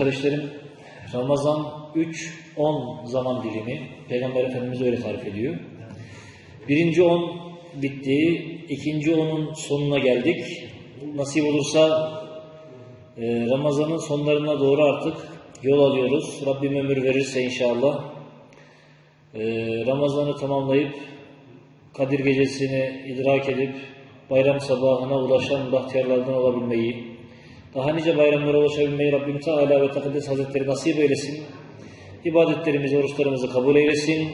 kardeşlerim, Ramazan 3-10 zaman dilimi Peygamber Efendimiz öyle tarif ediyor. Birinci 10 bitti, ikinci 10'un sonuna geldik. Nasip olursa e, Ramazan'ın sonlarına doğru artık yol alıyoruz. Rabbim ömür verirse inşallah e, Ramazan'ı tamamlayıp Kadir gecesini idrak edip bayram sabahına ulaşan bahtiyarlardan olabilmeyi, daha nice bayramlara ulaşabilmeyi Rabbim Teala ve Tekaddes Hazretleri nasip eylesin. İbadetlerimizi, oruçlarımızı kabul eylesin.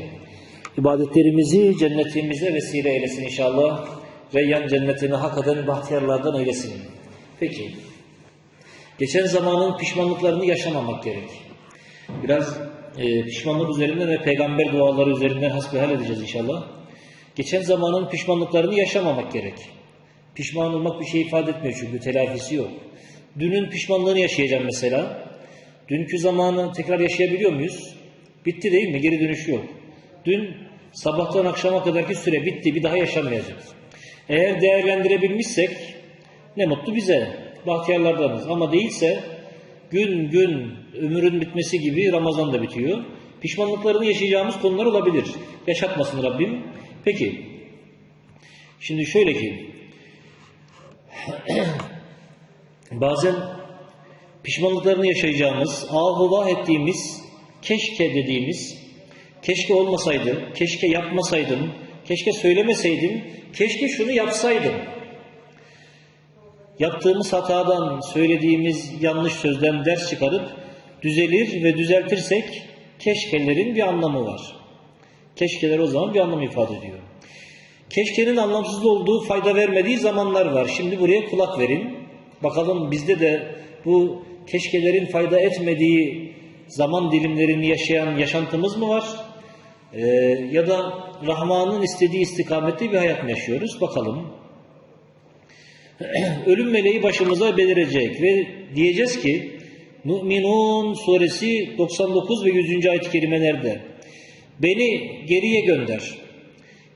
İbadetlerimizi cennetimize vesile eylesin inşallah. Reyyan cennetini hak eden bahtiyarlardan eylesin. Peki, geçen zamanın pişmanlıklarını yaşamamak gerek. Biraz e, pişmanlık üzerinden ve peygamber duaları üzerinden hasbihal edeceğiz inşallah. Geçen zamanın pişmanlıklarını yaşamamak gerek. Pişman olmak bir şey ifade etmiyor çünkü telafisi yok. Dünün pişmanlığını yaşayacağım mesela. Dünkü zamanı tekrar yaşayabiliyor muyuz? Bitti değil mi? Geri dönüşü yok. Dün sabahtan akşama kadarki süre bitti. Bir daha yaşamayacağız. Eğer değerlendirebilmişsek ne mutlu bize. Bahtiyarlardanız. Ama değilse gün gün ömrün bitmesi gibi Ramazan da bitiyor. Pişmanlıklarını yaşayacağımız konular olabilir. Yaşatmasın Rabbim. Peki. Şimdi şöyle ki bazen pişmanlıklarını yaşayacağımız, ahu ettiğimiz, keşke dediğimiz, keşke olmasaydı, keşke yapmasaydım, keşke söylemeseydim, keşke şunu yapsaydım. Yaptığımız hatadan, söylediğimiz yanlış sözden ders çıkarıp düzelir ve düzeltirsek keşkelerin bir anlamı var. Keşkeler o zaman bir anlam ifade ediyor. Keşkenin anlamsız olduğu, fayda vermediği zamanlar var. Şimdi buraya kulak verin. Bakalım bizde de bu keşkelerin fayda etmediği zaman dilimlerini yaşayan yaşantımız mı var? Ee, ya da Rahman'ın istediği istikamette bir hayat mı yaşıyoruz? Bakalım. Ölüm meleği başımıza belirecek ve diyeceğiz ki Mü'minun suresi 99 ve 100. ayet-i kerimelerde Beni geriye gönder.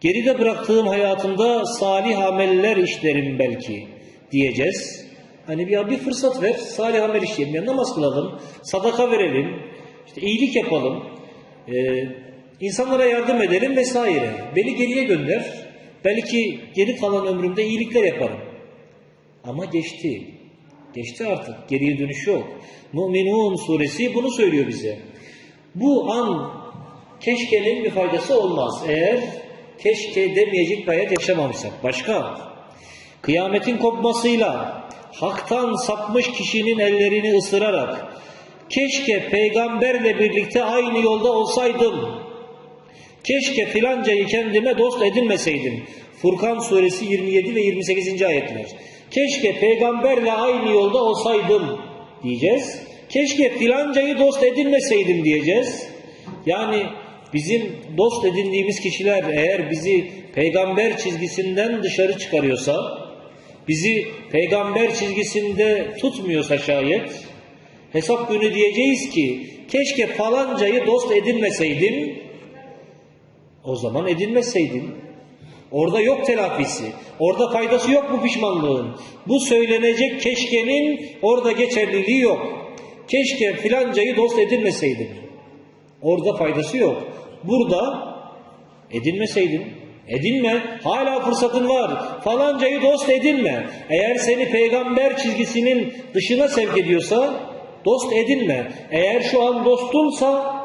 Geride bıraktığım hayatımda salih ameller işlerim belki diyeceğiz. Hani bir, bir fırsat ver, salih amel işleyelim. Yani namaz kılalım, sadaka verelim, işte iyilik yapalım, e, insanlara yardım edelim vesaire. Beni geriye gönder. Belki geri kalan ömrümde iyilikler yaparım. Ama geçti. Geçti artık. Geriye dönüş yok. Müminun suresi bunu söylüyor bize. Bu an keşkenin bir faydası olmaz. Eğer keşke demeyecek bir hayat yaşamamışsak. Başka? Kıyametin kopmasıyla haktan sapmış kişinin ellerini ısırarak keşke peygamberle birlikte aynı yolda olsaydım. Keşke filancayı kendime dost edinmeseydim. Furkan suresi 27 ve 28. ayetler. Keşke peygamberle aynı yolda olsaydım diyeceğiz. Keşke filancayı dost edinmeseydim diyeceğiz. Yani bizim dost edindiğimiz kişiler eğer bizi peygamber çizgisinden dışarı çıkarıyorsa, bizi peygamber çizgisinde tutmuyorsa şayet, hesap günü diyeceğiz ki, keşke falancayı dost edinmeseydim, o zaman edinmeseydin. Orada yok telafisi. Orada faydası yok bu pişmanlığın. Bu söylenecek keşkenin orada geçerliliği yok. Keşke filancayı dost edinmeseydim. Orada faydası yok. Burada edinmeseydin. Edinme. Hala fırsatın var. Falancayı dost edinme. Eğer seni peygamber çizgisinin dışına sevk ediyorsa dost edinme. Eğer şu an dostunsa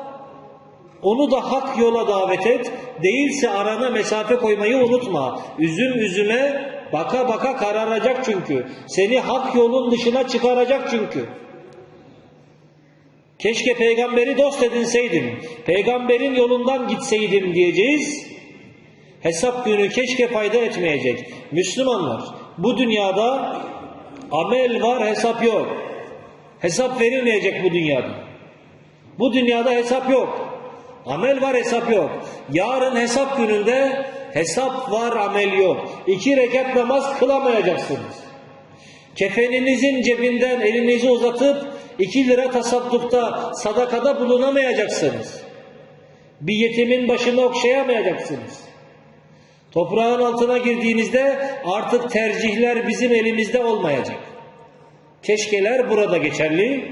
onu da hak yola davet et. Değilse arana mesafe koymayı unutma. Üzüm üzüme baka baka kararacak çünkü. Seni hak yolun dışına çıkaracak çünkü. Keşke peygamberi dost edinseydim. Peygamberin yolundan gitseydim diyeceğiz. Hesap günü keşke fayda etmeyecek. Müslümanlar bu dünyada amel var hesap yok. Hesap verilmeyecek bu dünyada. Bu dünyada hesap yok. Amel var hesap yok. Yarın hesap gününde hesap var amel yok. İki rekat namaz kılamayacaksınız. Kefeninizin cebinden elinizi uzatıp iki lira tasaddukta sadakada bulunamayacaksınız. Bir yetimin başını okşayamayacaksınız. Toprağın altına girdiğinizde artık tercihler bizim elimizde olmayacak. Keşkeler burada geçerli.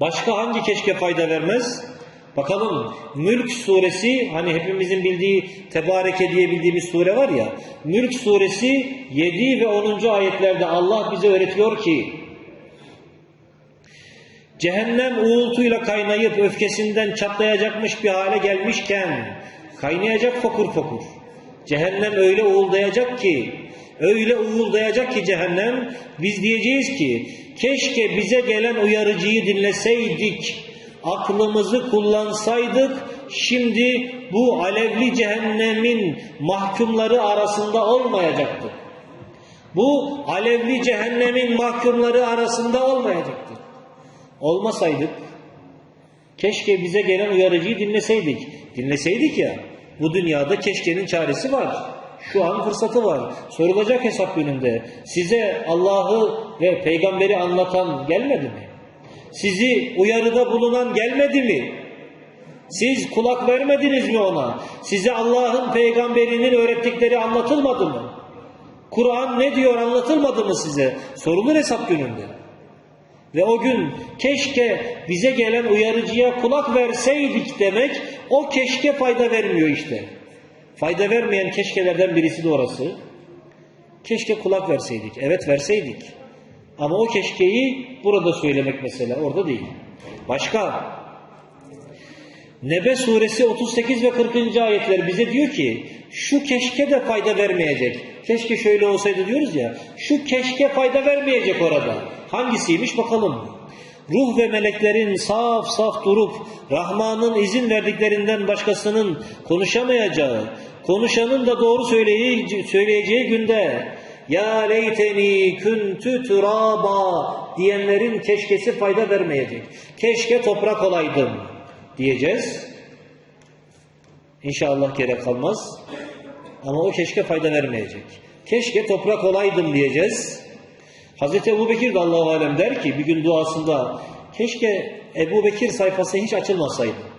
Başka hangi keşke fayda vermez? Bakalım Mülk suresi hani hepimizin bildiği Tebareke diye bildiğimiz sure var ya Mülk suresi 7 ve 10. ayetlerde Allah bize öğretiyor ki Cehennem uğultuyla kaynayıp öfkesinden çatlayacakmış bir hale gelmişken kaynayacak fokur fokur. Cehennem öyle uğuldayacak ki öyle uğuldayacak ki cehennem biz diyeceğiz ki keşke bize gelen uyarıcıyı dinleseydik aklımızı kullansaydık şimdi bu alevli cehennemin mahkumları arasında olmayacaktık. Bu alevli cehennemin mahkumları arasında olmayacaktık. Olmasaydık keşke bize gelen uyarıcıyı dinleseydik. Dinleseydik ya bu dünyada keşkenin çaresi var. Şu an fırsatı var. Sorulacak hesap gününde. Size Allah'ı ve peygamberi anlatan gelmedi mi? Sizi uyarıda bulunan gelmedi mi? Siz kulak vermediniz mi ona? Size Allah'ın peygamberinin öğrettikleri anlatılmadı mı? Kur'an ne diyor anlatılmadı mı size? Sorulur hesap gününde. Ve o gün keşke bize gelen uyarıcıya kulak verseydik demek o keşke fayda vermiyor işte. Fayda vermeyen keşkelerden birisi de orası. Keşke kulak verseydik. Evet verseydik. Ama o keşkeyi burada söylemek mesela orada değil. Başka Nebe suresi 38 ve 40. ayetler bize diyor ki şu keşke de fayda vermeyecek. Keşke şöyle olsaydı diyoruz ya. Şu keşke fayda vermeyecek orada. Hangisiymiş bakalım. Ruh ve meleklerin saf saf durup Rahman'ın izin verdiklerinden başkasının konuşamayacağı, konuşanın da doğru söyleyeceği, günde ya leyteni küntü turaba diyenlerin keşkesi fayda vermeyecek. Keşke toprak olaydım diyeceğiz. İnşallah gerek kalmaz. Ama o keşke fayda vermeyecek. Keşke toprak olaydım diyeceğiz. Hazreti Ebu Bekir de Allah-u Alem der ki bir gün duasında keşke Ebu Bekir sayfası hiç açılmasaydı.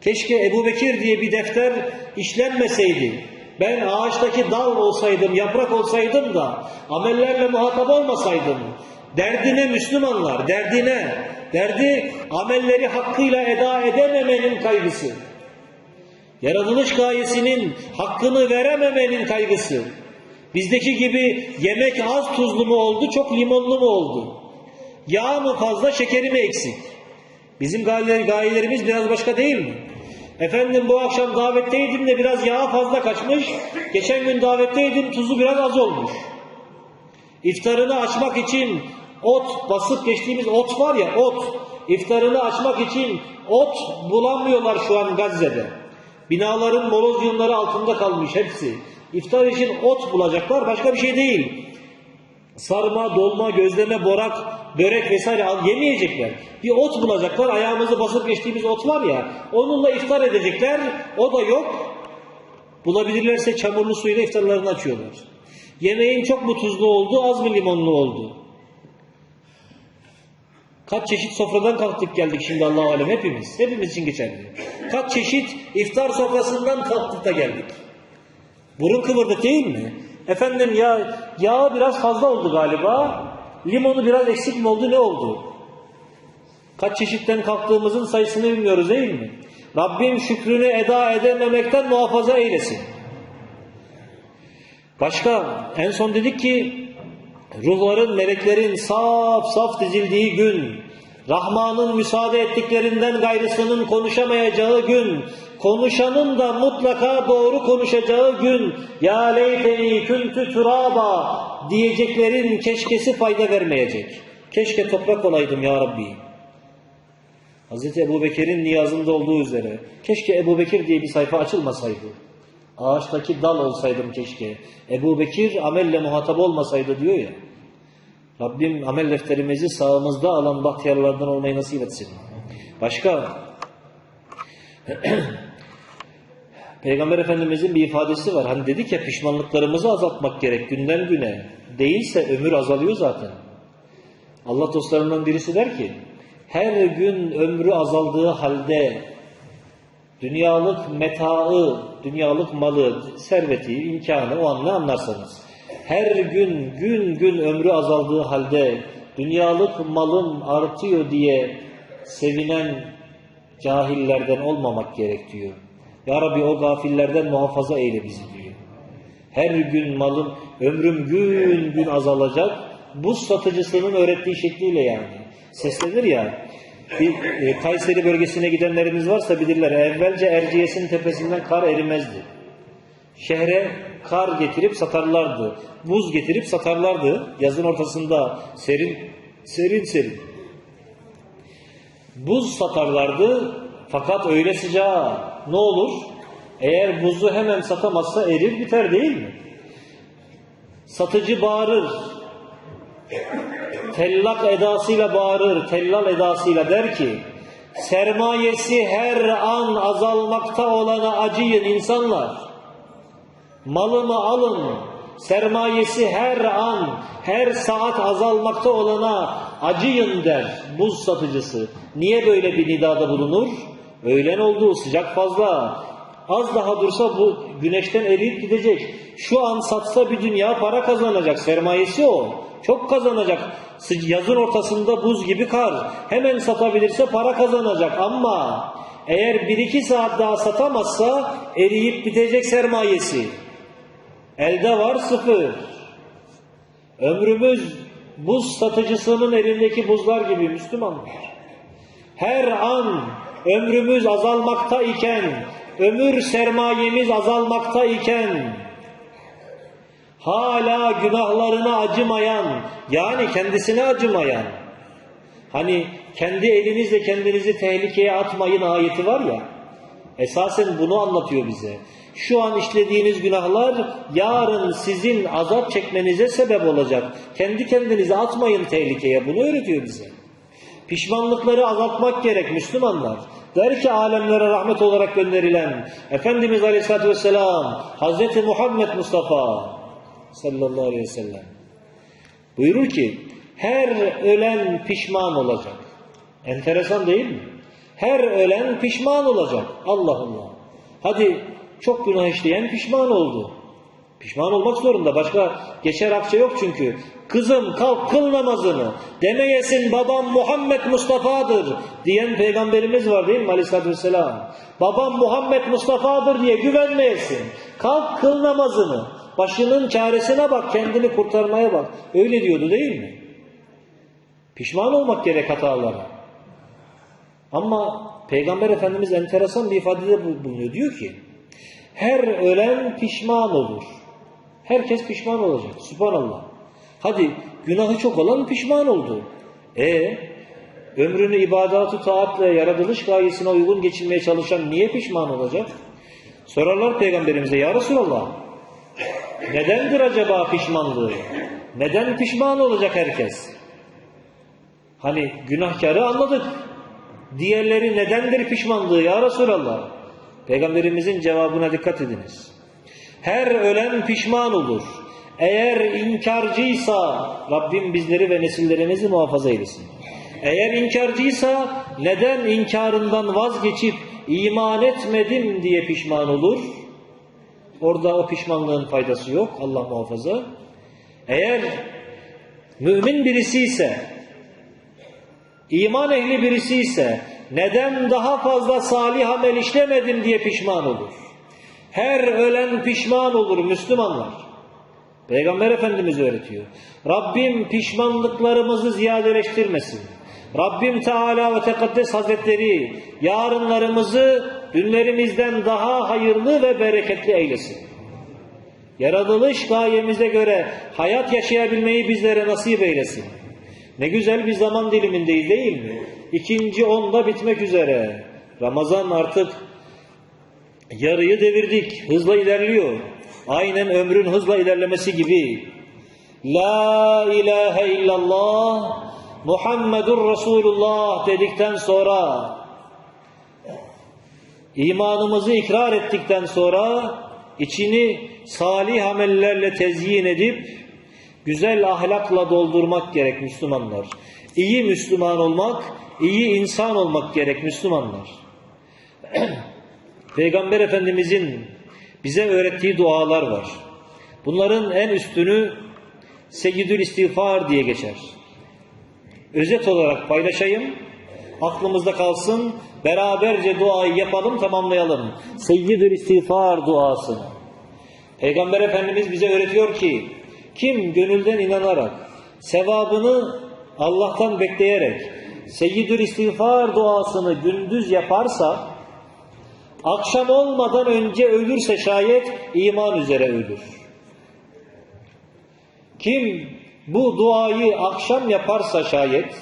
Keşke Ebu Bekir diye bir defter işlenmeseydi. Ben ağaçtaki dal olsaydım, yaprak olsaydım da amellerle muhatap olmasaydım. Derdine Müslümanlar, derdine, derdi amelleri hakkıyla eda edememenin kaygısı. Yaratılış gayesinin hakkını verememenin kaygısı. Bizdeki gibi yemek az tuzlu mu oldu, çok limonlu mu oldu? Yağ mı fazla, şekeri mi eksik? Bizim gayelerimiz biraz başka değil mi? Efendim bu akşam davetteydim de biraz yağ fazla kaçmış. Geçen gün davetteydim tuzu biraz az olmuş. İftarını açmak için ot basıp geçtiğimiz ot var ya ot. İftarını açmak için ot bulamıyorlar şu an Gazze'de. Binaların moloz yığınları altında kalmış hepsi. İftar için ot bulacaklar başka bir şey değil. Sarma, dolma, gözleme, borak, börek vesaire al yemeyecekler. Bir ot bulacaklar. Ayağımızı basıp geçtiğimiz ot var ya. Onunla iftar edecekler. O da yok. Bulabilirlerse çamurlu suyla iftarlarını açıyorlar. Yemeğin çok mu tuzlu oldu, az mı limonlu oldu? Kaç çeşit sofradan kalktık geldik şimdi Allah alem hepimiz. Hepimiz için geçerli. Kaç çeşit iftar sofrasından kalktık da geldik. Burun kıvırdık değil mi? Efendim ya yağı biraz fazla oldu galiba. Limonu biraz eksik mi oldu ne oldu? Kaç çeşitten kalktığımızın sayısını bilmiyoruz değil mi? Rabbim şükrünü eda edememekten muhafaza eylesin. Başka en son dedik ki ruhların, meleklerin saf saf dizildiği gün, Rahman'ın müsaade ettiklerinden gayrısının konuşamayacağı gün, konuşanın da mutlaka doğru konuşacağı gün, ya leyteni küntü turaba diyeceklerin keşkesi fayda vermeyecek. Keşke toprak olaydım ya Rabbi. Hz. Ebu Bekir'in niyazında olduğu üzere, keşke Ebu Bekir diye bir sayfa açılmasaydı. Ağaçtaki dal olsaydım keşke. Ebu Bekir amelle muhatap olmasaydı diyor ya. Rabbim amel defterimizi sağımızda alan bahtiyarlardan olmayı nasip etsin. Başka Peygamber Efendimizin bir ifadesi var. Hani dedik ya pişmanlıklarımızı azaltmak gerek günden güne. Değilse ömür azalıyor zaten. Allah dostlarından birisi der ki her gün ömrü azaldığı halde dünyalık metaı, dünyalık malı, serveti, imkanı o an ne anlarsanız her gün gün gün ömrü azaldığı halde dünyalık malım artıyor diye sevinen cahillerden olmamak gerek diyor. Ya Rabbi o gafillerden muhafaza eyle bizi diyor. Her gün malım, ömrüm gün gün azalacak. Buz satıcısının öğrettiği şekliyle yani. Seslenir ya. Bir e, Kayseri bölgesine gidenlerimiz varsa bilirler. Evvelce Erciyes'in tepesinden kar erimezdi. Şehre kar getirip satarlardı. Buz getirip satarlardı. Yazın ortasında serin serin serin. Buz satarlardı fakat öyle sıcağı ne olur? Eğer buzu hemen satamazsa erir biter değil mi? Satıcı bağırır. Tellak edasıyla bağırır, tellal edasıyla der ki sermayesi her an azalmakta olana acıyın insanlar. Malımı alın. Sermayesi her an, her saat azalmakta olana acıyın der buz satıcısı. Niye böyle bir nidada bulunur? Öğlen oldu, sıcak fazla. Az daha dursa bu güneşten eriyip gidecek. Şu an satsa bir dünya para kazanacak. Sermayesi o. Çok kazanacak. Yazın ortasında buz gibi kar. Hemen satabilirse para kazanacak ama eğer bir iki saat daha satamazsa eriyip bitecek sermayesi. Elde var sıfır. Ömrümüz buz satıcısının elindeki buzlar gibi Müslümanlar. Her an ömrümüz azalmakta iken, ömür sermayemiz azalmakta iken, hala günahlarına acımayan, yani kendisine acımayan, hani kendi elinizle kendinizi tehlikeye atmayın ayeti var ya, esasen bunu anlatıyor bize. Şu an işlediğiniz günahlar yarın sizin azap çekmenize sebep olacak. Kendi kendinizi atmayın tehlikeye. Bunu öğretiyor bize. Pişmanlıkları azaltmak gerek Müslümanlar. Der ki alemlere rahmet olarak gönderilen Efendimiz Aleyhisselatü Vesselam Hazreti Muhammed Mustafa sallallahu aleyhi ve sellem buyurur ki her ölen pişman olacak. Enteresan değil mi? Her ölen pişman olacak. Allah Allah. Hadi çok günah işleyen pişman oldu. Pişman olmak zorunda. Başka geçer akçe yok çünkü. Kızım kalk kıl namazını. Demeyesin babam Muhammed Mustafa'dır diyen peygamberimiz var değil mi aleyhissalatü vesselam? Babam Muhammed Mustafa'dır diye güvenmeyesin. Kalk kıl namazını. Başının çaresine bak, kendini kurtarmaya bak. Öyle diyordu değil mi? Pişman olmak gerek hatalara. Ama Peygamber Efendimiz enteresan bir ifadede bu- bulunuyor. Diyor ki, her ölen pişman olur. Herkes pişman olacak. Subhanallah. Hadi günahı çok olan pişman oldu. E ömrünü ibadatı taatle yaratılış gayesine uygun geçirmeye çalışan niye pişman olacak? Sorarlar Peygamberimize ya Resulallah. Nedendir acaba pişmanlığı? Neden pişman olacak herkes? Hani günahkarı anladık. Diğerleri nedendir pişmanlığı ya Resulallah? Peygamberimizin cevabına dikkat ediniz. Her ölen pişman olur. Eğer inkarcıysa Rabbim bizleri ve nesillerimizi muhafaza eylesin. Eğer inkarcıysa neden inkarından vazgeçip iman etmedim diye pişman olur? Orada o pişmanlığın faydası yok Allah muhafaza. Eğer mümin birisi ise İman ehli birisi ise neden daha fazla salih amel işlemedim diye pişman olur. Her ölen pişman olur Müslümanlar. Peygamber Efendimiz öğretiyor. Rabbim pişmanlıklarımızı ziyadeleştirmesin. Rabbim Teala ve Tekaddes Hazretleri yarınlarımızı dünlerimizden daha hayırlı ve bereketli eylesin. Yaratılış gayemize göre hayat yaşayabilmeyi bizlere nasip eylesin. Ne güzel bir zaman dilimindeyiz değil mi? İkinci onda bitmek üzere. Ramazan artık yarıyı devirdik. Hızla ilerliyor. Aynen ömrün hızla ilerlemesi gibi. La ilahe illallah Muhammedur Resulullah dedikten sonra imanımızı ikrar ettikten sonra içini salih amellerle tezyin edip güzel ahlakla doldurmak gerek Müslümanlar. İyi Müslüman olmak, iyi insan olmak gerek Müslümanlar. Peygamber Efendimizin bize öğrettiği dualar var. Bunların en üstünü Seyyidül İstiğfar diye geçer. Özet olarak paylaşayım. aklımızda kalsın. Beraberce duayı yapalım, tamamlayalım. Seyyidül istiğfar duası. Peygamber Efendimiz bize öğretiyor ki kim gönülden inanarak sevabını Allah'tan bekleyerek Seyyidül istiğfar duasını gündüz yaparsa akşam olmadan önce ölürse şayet iman üzere ölür. Kim bu duayı akşam yaparsa şayet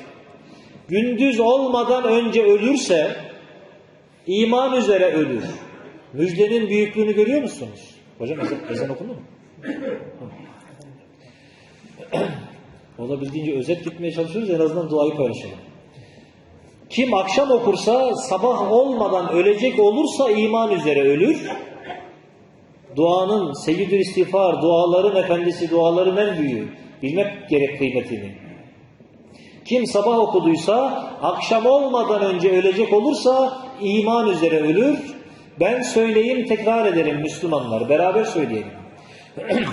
gündüz olmadan önce ölürse iman üzere ölür. Müjdenin büyüklüğünü görüyor musunuz? Hocam ezan, ezan okundu mu? Olabildiğince özet gitmeye çalışıyoruz en azından duayı paylaşalım. Kim akşam okursa sabah olmadan ölecek olursa iman üzere ölür. Duanın seyyidül istiğfar, duaların efendisi, duaların en büyüğü. Bilmek gerek kıymetini. Kim sabah okuduysa akşam olmadan önce ölecek olursa iman üzere ölür. Ben söyleyeyim tekrar edelim Müslümanlar. Beraber söyleyelim.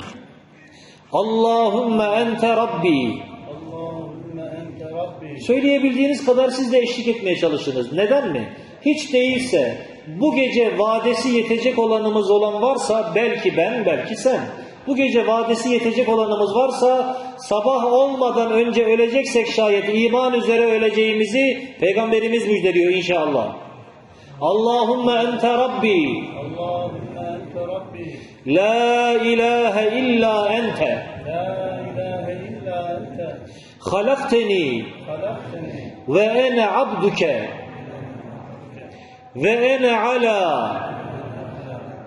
Allahümme ente Rabbi. Allahümme ente Rabbi. Söyleyebildiğiniz kadar siz de eşlik etmeye çalışınız. Neden mi? Hiç değilse bu gece vadesi yetecek olanımız olan varsa belki ben, belki sen. Bu gece vadesi yetecek olanımız varsa sabah olmadan önce öleceksek şayet iman üzere öleceğimizi Peygamberimiz müjdeliyor inşallah. Allahümme ente Rabbi. Allahümme ente Rabbi. La ilahe illa ente. La ilahe illa ente. Halakteni Halakteni. ve ene abduke ve ene ala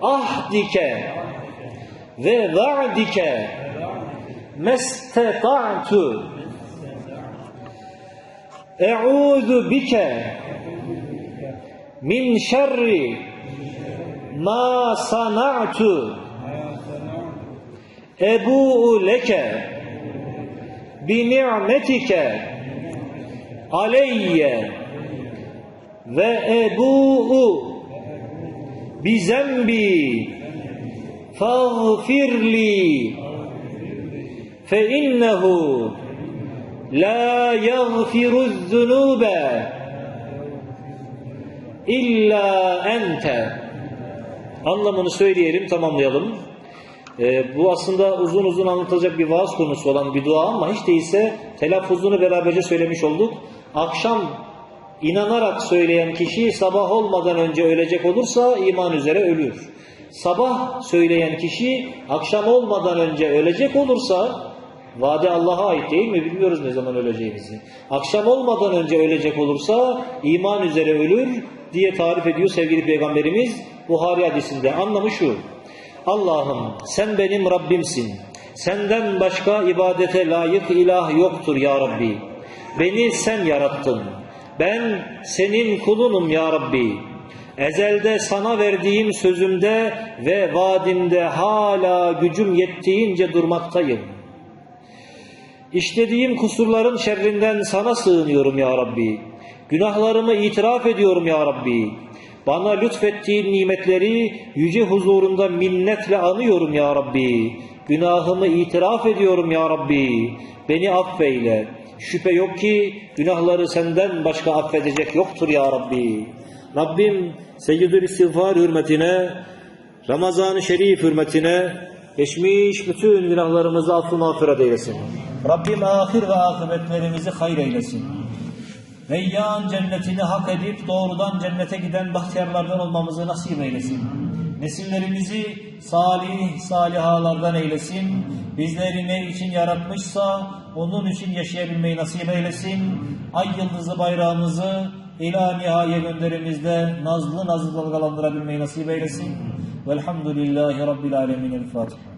ahdike ve va'dike mesteta'tu e'udhu bike min şerri ma sana'tu. Ebu'u leke bi ni'metike aleyye ve ebu'u bi zembi faghfirli fe innehu la yaghfiru zunube illa ente anlamını söyleyelim tamamlayalım ee, bu aslında uzun uzun anlatılacak bir vaaz konusu olan bir dua ama hiç değilse telaffuzunu beraberce söylemiş olduk. Akşam inanarak söyleyen kişi sabah olmadan önce ölecek olursa iman üzere ölür. Sabah söyleyen kişi akşam olmadan önce ölecek olursa vade Allah'a ait değil mi? Bilmiyoruz ne zaman öleceğimizi. Akşam olmadan önce ölecek olursa iman üzere ölür diye tarif ediyor sevgili Peygamberimiz Buhari hadisinde. Anlamı şu. Allah'ım sen benim Rabbimsin. Senden başka ibadete layık ilah yoktur ya Rabbi. Beni sen yarattın. Ben senin kulunum ya Rabbi. Ezelde sana verdiğim sözümde ve vaadimde hala gücüm yettiğince durmaktayım. İşlediğim kusurların şerrinden sana sığınıyorum ya Rabbi. Günahlarımı itiraf ediyorum ya Rabbi. Bana lütfettiğin nimetleri yüce huzurunda minnetle anıyorum ya Rabbi. Günahımı itiraf ediyorum ya Rabbi. Beni affeyle. Şüphe yok ki günahları senden başka affedecek yoktur ya Rabbi. Rabbim Seyyidül İstiğfar hürmetine, Ramazan-ı Şerif hürmetine geçmiş bütün günahlarımızı affı mağfiret eylesin. Rabbim ahir ve akıbetlerimizi hayır eylesin. Reyyan cennetini hak edip doğrudan cennete giden bahtiyarlardan olmamızı nasip eylesin. Nesillerimizi salih salihalardan eylesin. Bizleri ne için yaratmışsa onun için yaşayabilmeyi nasip eylesin. Ay yıldızı bayrağımızı ila nihaya gönderimizde nazlı nazlı dalgalandırabilmeyi nasip eylesin. Velhamdülillahi Rabbil Alemin. El Fatiha.